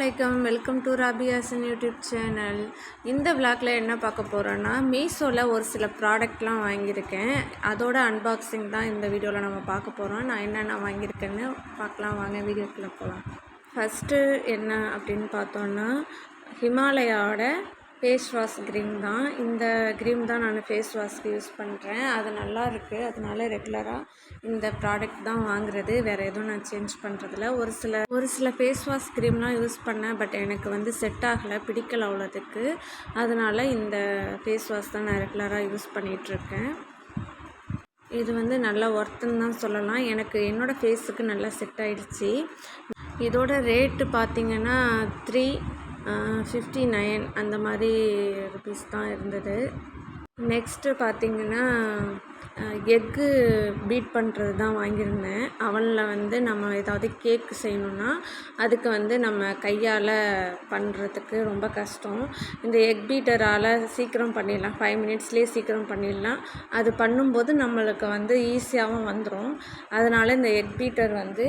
வலைக்கம் welcome to Rabiasan YouTube channel இந்த விளாக்ல என்ன பார்க்க போகிறோன்னா மீஷோவில் ஒரு சில ப்ராடக்ட்லாம் வாங்கியிருக்கேன். அதோட அன்பாக்சிங் தான் இந்த வீடியோவில் நம்ம பார்க்க போகிறோம் நான் என்னென்ன வாங்கியிருக்கேன்னு பார்க்கலாம். வாங்க வீடியோக்குள்ளே போகலாம் ஃபஸ்ட்டு என்ன அப்படின்னு பார்த்தோன்னா ஹிமாலயாவோட ஃபேஸ் வாஷ் க்ரீம் தான். இந்த க்ரீம் தான் நான் ஃபேஸ் வாஷ்க்கு யூஸ் பண்ணுறேன் அது நல்லா இருக்குது அதனால ரெகுலராக இந்த ப்ராடக்ட் தான் வாங்குறது. வேறு எதுவும் நான் சேஞ்ச் பண்ணுறதில்ல ஒரு சில ஒரு சில ஃபேஸ் வாஷ் க்ரீம்லாம் யூஸ் பண்ணேன். பட் எனக்கு வந்து செட் ஆகலை. பிடிக்கல அவ்வளோதுக்கு அதனால் இந்த ஃபேஸ் வாஷ் தான் நான் ரெகுலராக யூஸ் பண்ணிகிட்ருக்கேன் இது வந்து நல்லா ஒர்த்துன்னு தான் சொல்லலாம். எனக்கு என்னோடய ஃபேஸுக்கு நல்லா செட் ஆயிடுச்சு. இதோட ரேட்டு பார்த்தீங்கன்னா த்ரீ ஃபிஃப்டி நைன் அந்த மாதிரி ருபீஸ் தான் இருந்தது. நெக்ஸ்ட்டு பார்த்தீங்கன்னா எக்கு பீட் பண்ணுறது தான் வாங்கியிருந்தேன். அவனில் வந்து நம்ம ஏதாவது கேக் செய்யணுன்னா அதுக்கு வந்து நம்ம கையால் பண்ணுறதுக்கு ரொம்ப கஷ்டம். இந்த எக் பீட்டரால் சீக்கிரம் பண்ணிடலாம். ஃபைவ் மினிட்ஸ்லேயே சீக்கிரம் பண்ணிடலாம். அது பண்ணும்போது நம்மளுக்கு வந்து ஈஸியாகவும் வந்துடும் அதனால் இந்த எக் பீட்டர் வந்து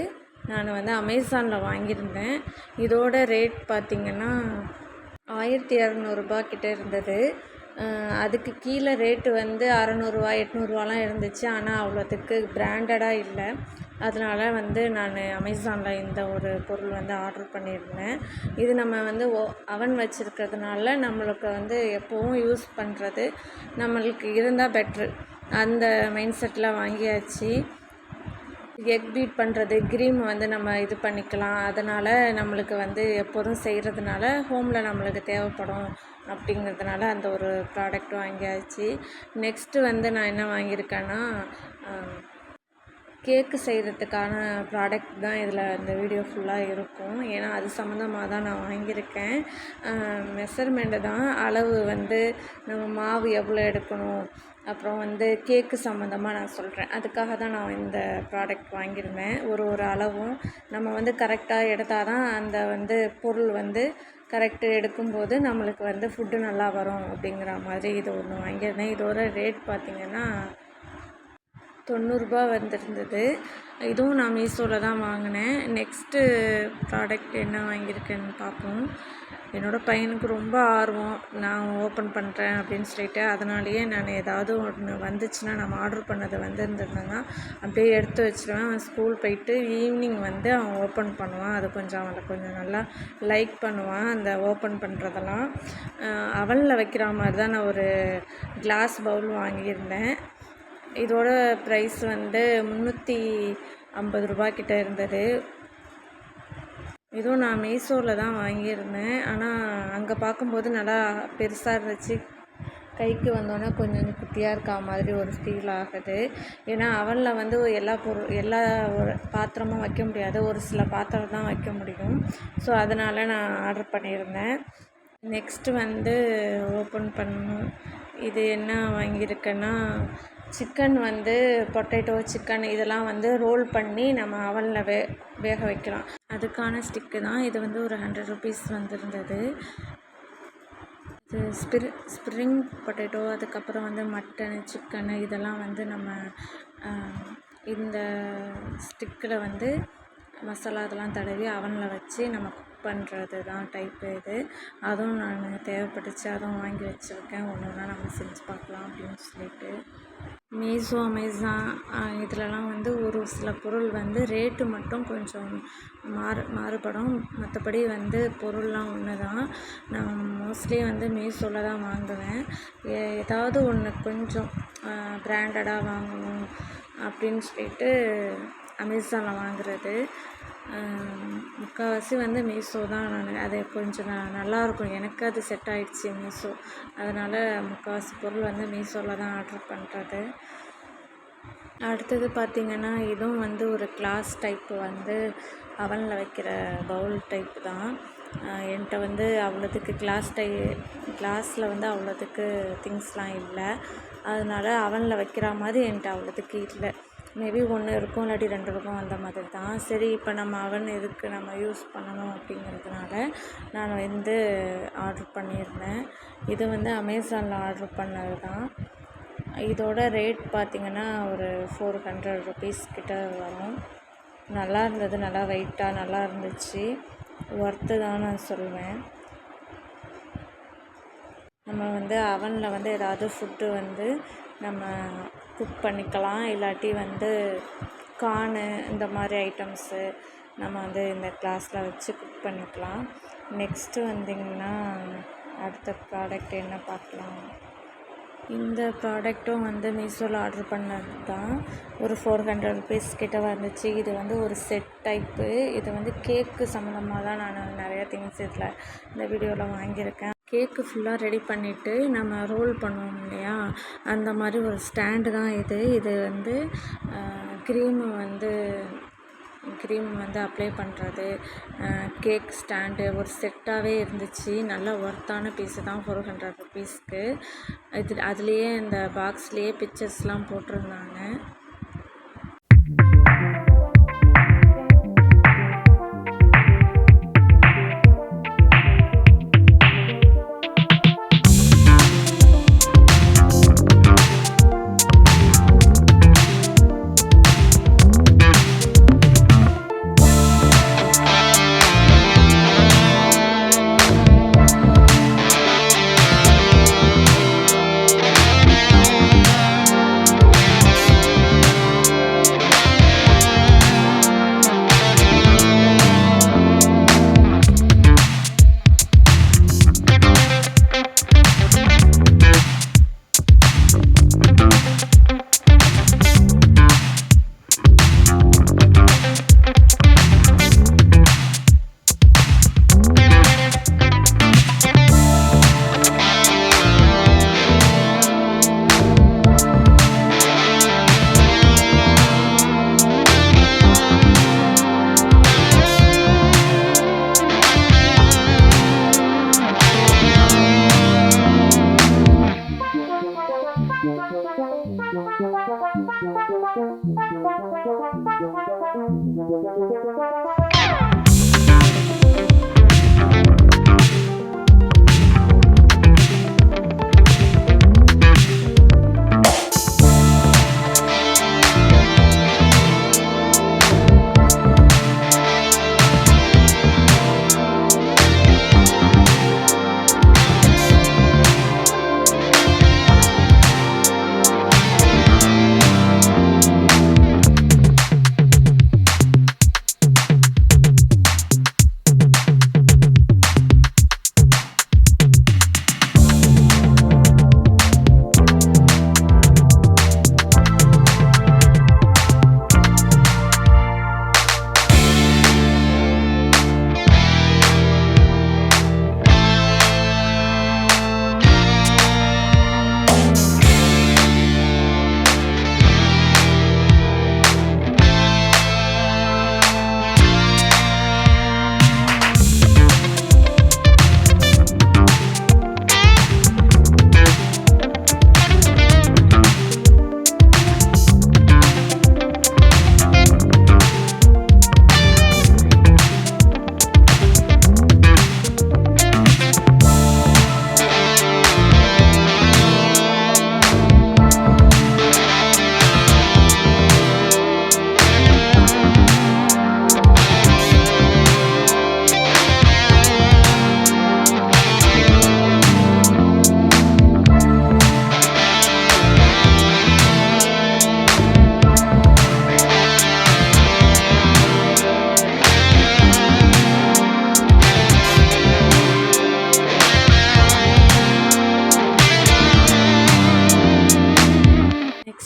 நான் வந்து அமேசானில் வாங்கியிருந்தேன். இதோட ரேட் பார்த்திங்கன்னா ஆயிரத்தி இரநூறுபா கிட்ட இருந்தது. அதுக்கு கீழே ரேட்டு வந்து அறநூறுவா எட்நூறுவாலாம் இருந்துச்சு. ஆனால் அவ்வளோத்துக்கு பிராண்டடாக இல்லை. அதனால் வந்து நான் அமேசானில் இந்த ஒரு பொருள் வந்து ஆர்டர் பண்ணியிருந்தேன். இது நம்ம வந்து ஓ அவன் வச்சுருக்கிறதுனால நம்மளுக்கு வந்து எப்போவும் யூஸ் பண்ணுறது நம்மளுக்கு இருந்தால் பெட்ரு அந்த மைண்ட் செட்டில் வாங்கியாச்சு. எக் பீட் பண்ணுறது க்ரீம் வந்து நம்ம இது பண்ணிக்கலாம். அதனால் நம்மளுக்கு வந்து எப்போதும் செய்கிறதுனால ஹோமில் நம்மளுக்கு தேவைப்படும் அப்படிங்கிறதுனால அந்த ஒரு ப்ராடக்ட் வாங்கியாச்சு. நெக்ஸ்ட்டு வந்து நான் என்ன வாங்கியிருக்கேன்னா கேக்கு செய்கிறதுக்கான ப்ராடக்ட் தான் இதில் இந்த வீடியோ ஃபுல்லாக இருக்கும். ஏன்னா அது சம்மந்தமாக தான் நான் வாங்கியிருக்கேன். மெஷர்மெண்ட்டு தான். அளவு வந்து நம்ம மாவு எவ்வளோ எடுக்கணும்? அப்புறம் வந்து கேக்கு சம்மந்தமாக நான் சொல்கிறேன் அதுக்காக தான் நான் இந்த ப்ராடக்ட் வாங்கியிருந்தேன். ஒரு ஒரு அளவும் நம்ம வந்து கரெக்டாக எடுத்தால் தான் அந்த வந்து பொருள் வந்து கரெக்டு எடுக்கும்போது நம்மளுக்கு வந்து ஃபுட்டு நல்லா வரும் அப்படிங்கிற மாதிரி இது ஒன்று வாங்கியிருந்தேன். இதோட ரேட் பார்த்திங்கன்னா தொண்ணூறுரூபா வந்திருந்தது. இதுவும் நான் மீஷோவில் தான் வாங்கினேன். நெக்ஸ்ட்டு ப்ராடக்ட் என்ன வாங்கியிருக்கேன்னு பார்ப்போம். என்னோடய பையனுக்கு ரொம்ப ஆர்வம். நான் ஓப்பன் பண்ணுறேன் அப்படின்னு சொல்லிட்டு அதனாலேயே நான் ஏதாவது ஒன்று வந்துச்சுன்னா நம்ம ஆர்டர் பண்ணது வந்திருந்ததுன்னா அப்படியே எடுத்து வச்சுருவேன். அவன் ஸ்கூல் போயிட்டு ஈவினிங் வந்து அவன் ஓப்பன் பண்ணுவான். அது கொஞ்சம் அவனை கொஞ்சம் நல்லா லைக் பண்ணுவான் அந்த ஓப்பன் பண்ணுறதெல்லாம் அவனில் வைக்கிற மாதிரி தான் நான் ஒரு கிளாஸ் பவுல் வாங்கியிருந்தேன். இதோட ப்ரைஸ் வந்து முந்நூற்றி ஐம்பது ரூபாய்க்கிட்ட இருந்தது. இதுவும் நான் மீஷோவில் தான் வாங்கியிருந்தேன். ஆனால் அங்கே பார்க்கும்போது நல்லா பெருசாக இருந்துச்சு. கைக்கு வந்தோன்னே கொஞ்சம் குட்டியாக இருக்கா மாதிரி ஒரு ஃபீல் ஆகுது. ஏன்னா அவனில் வந்து எல்லா பொருள் எல்லா ஒரு பாத்திரமும் வைக்க முடியாது. ஒரு சில பாத்திரம் தான் வைக்க முடியும். ஸோ அதனால் நான் ஆர்டர் பண்ணியிருந்தேன். நெக்ஸ்ட்டு வந்து ஓப்பன் பண்ணணும். இது என்ன வாங்கியிருக்கேன்னா சிக்கன் வந்து பொட்டேட்டோ சிக்கன் இதெல்லாம் வந்து ரோல் பண்ணி நம்ம அவனில் வே வேக வைக்கலாம். அதுக்கான ஸ்டிக்கு தான். இது வந்து ஒரு ஹண்ட்ரட் ருபீஸ் வந்திருந்தது. இது ஸ்பிரி ஸ்ப்ரிங் பொட்டேட்டோ அதுக்கப்புறம் வந்து மட்டனு சிக்கனு இதெல்லாம் வந்து நம்ம இந்த ஸ்டிக்கில் வந்து மசாலா இதெல்லாம் தடவி அவனில் வச்சு நம்ம பண்ணுறது தான் டைப்பு இது. அதுவும் நான் தேவைப்பட்டுச்சு அதுவும் வாங்கி வச்சுருக்கேன். ஒன்று ஒன்றா நம்ம செஞ்சு பார்க்கலாம் அப்படின்னு சொல்லிட்டு. மீஷோ அமேசான் இதிலலாம் வந்து ஒரு சில பொருள் வந்து ரேட்டு மட்டும் கொஞ்சம் மாறு மாறுபடும். மற்றபடி வந்து பொருள்லாம் ஒன்று தான் நான் மோஸ்ட்லி வந்து மீஷோவில் தான் வாங்குவேன். ஏதாவது ஒன்று கொஞ்சம் பிராண்டடாக வாங்கணும் அப்படின்னு சொல்லிட்டு அமேசானில் வாங்குறது. முக்கால்வாசி வந்து மீஷோ தான் நான் அது கொஞ்சம் நான் நல்லாயிருக்கும். எனக்கு அது செட் ஆகிடுச்சி மீஷோ. அதனால் முக்கால்வாசி பொருள் வந்து மீஷோவில் தான் ஆர்டர் பண்ணுறது அடுத்தது பார்த்திங்கன்னா இதுவும் வந்து ஒரு கிளாஸ் டைப் வந்து அவனில் வைக்கிற பவுல் டைப் தான். என்கிட்ட வந்து அவ்வளோத்துக்கு கிளாஸ் டை கிளாஸில் வந்து அவ்வளோத்துக்கு திங்ஸ்லாம் இல்லை. அதனால் அவனில் வைக்கிற மாதிரி என்கிட்ட அவ்வளோத்துக்கு இல்லை. மேபி ஒன்று இருக்கும் இல்லாட்டி ரெண்டு இருக்கும் அந்த மாதிரி தான். சரி இப்போ நம்ம அவன் எதுக்கு நம்ம யூஸ் பண்ணணும் அப்படிங்கிறதுனால நான் வந்து ஆர்ட்ரு பண்ணியிருந்தேன். இது வந்து அமேசானில் ஆர்ட்ரு பண்ணது தான். இதோட ரேட் பார்த்திங்கன்னா ஒரு ஃபோர் ஹண்ட்ரட் ருபீஸ் கிட்ட வரும். நல்லா இருந்தது நல்லா வெயிட்டாக நல்லா இருந்துச்சு. ஒர்த்து தான் நான் சொல்வேன் நம்ம வந்து அவனில் வந்து ஏதாவது ஃபுட்டு வந்து நம்ம குக் பண்ணிக்கலாம். இல்லாட்டி வந்து கார்னு இந்த மாதிரி ஐட்டம்ஸு நம்ம வந்து இந்த கிளாஸில் வச்சு குக் பண்ணிக்கலாம். நெக்ஸ்ட்டு வந்திங்கன்னா அடுத்த ப்ராடக்ட் என்ன பார்க்கலாம். இந்த ப்ராடக்ட்டும் வந்து மீஷோவில் ஆர்டர் பண்ணது தான் ஒரு ஃபோர் ஹண்ட்ரட் ருபீஸ் கிட்ட வந்துச்சு. இது வந்து ஒரு செட் டைப்பு இது வந்து கேக்கு சம்மந்தமாக தான் நான் நிறையா திங்ஸ் இதில் இந்த வீடியோவில் வாங்கியிருக்கேன். கேக்கு ஃபுல்லாக ரெடி பண்ணிவிட்டு நம்ம ரோல் பண்ணுவோம் இல்லையா? அந்த மாதிரி ஒரு ஸ்டாண்டு தான் இது. இது வந்து க்ரீமு வந்து க்ரீம் வந்து அப்ளை பண்ணுறது கேக் ஸ்டாண்டு ஒரு செட்டாகவே இருந்துச்சு. நல்ல ஒர்த்தான பீஸு தான் ஃபோர் ஹண்ட்ரட் ருபீஸ்க்கு இது அதுலேயே இந்த பாக்ஸ்லேயே பிக்சர்ஸ்லாம் போட்டிருந்தாங்க.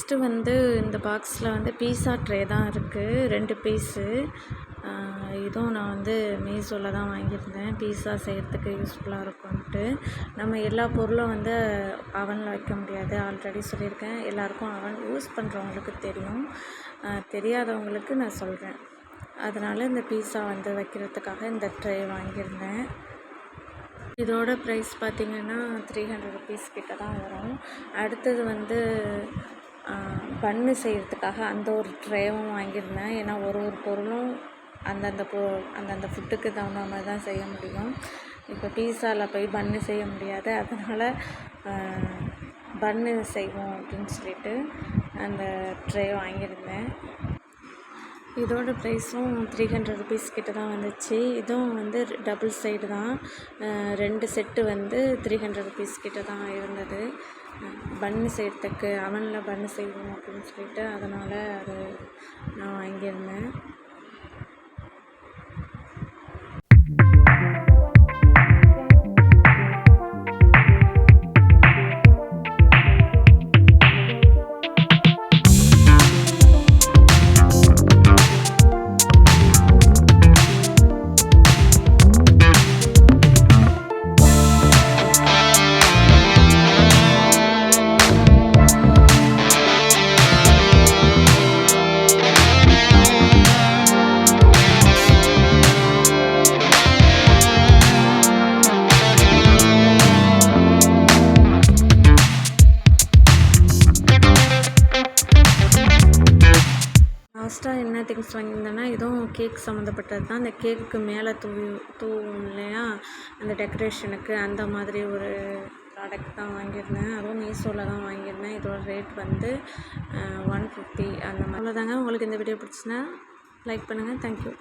ஃபஸ்ட்டு வந்து இந்த பாக்ஸில் வந்து பீஸா ட்ரே தான் இருக்குது ரெண்டு பீஸு இதுவும் நான் வந்து மீஷோவில் தான் வாங்கியிருந்தேன். பீஸா செய்கிறதுக்கு யூஸ்ஃபுல்லாக இருக்கும்ன்ட்டு. நம்ம எல்லா பொருளும் வந்து அவனில் வைக்க முடியாது. ஆல்ரெடி சொல்லியிருக்கேன். எல்லாருக்கும் அவன் யூஸ் பண்ணுறவங்களுக்கு தெரியும். தெரியாதவங்களுக்கு நான் சொல்கிறேன் அதனால் இந்த பீஸா வந்து வைக்கிறதுக்காக இந்த ட்ரே வாங்கியிருந்தேன். இதோட ப்ரைஸ் பார்த்திங்கன்னா த்ரீ ஹண்ட்ரட் ருபீஸ் கிட்ட தான் வரும். அடுத்தது வந்து பன்னு செய்கிறதுக்காக அந்த ஒரு ட்ரேவும் வாங்கியிருந்தேன். ஏன்னா ஒரு ஒரு பொருளும் அந்தந்த பொ அந்தந்த ஃபுட்டுக்கு தகுந்த மாதிரி தான் செய்ய முடியும். இப்போ பீஸாவில் போய் பன்னு செய்ய முடியாது. அதனால் பன்னு செய்வோம் அப்படின்னு சொல்லிட்டு அந்த ட்ரே வாங்கியிருந்தேன். இதோட ப்ரைஸும் த்ரீ ஹண்ட்ரட் ருபீஸ் கிட்ட தான் வந்துச்சு. இதுவும் வந்து டபுள் சைடு தான். ரெண்டு செட்டு வந்து த்ரீ ஹண்ட்ரட் ருபீஸ் கிட்ட தான் இருந்தது. பன்னு செய்கிறதுக்கு அவனில் பன்னு செய்வோம் அப்படின்னு சொல்லிட்டு அதனால் அது நான் வாங்கியிருந்தேன். லாஸ்ட்டாக என்ன திங்ஸ் வாங்கியிருந்தேன்னா இதுவும் கேக் சம்மந்தப்பட்டது தான். அந்த கேக்குக்கு மேலே தூவி தூவும் இல்லையா? அந்த டெக்கரேஷனுக்கு அந்த மாதிரி ஒரு ப்ராடக்ட் தான் வாங்கியிருந்தேன். அதுவும் மீஷோவில் தான் வாங்கியிருந்தேன். இதோட ரேட் வந்து ஒன் ஃபிஃப்டி அந்த மாதிரி. தாங்க உங்களுக்கு இந்த வீடியோ பிடிச்சுன்னா லைக் பண்ணுங்கள் தேங்க்யூ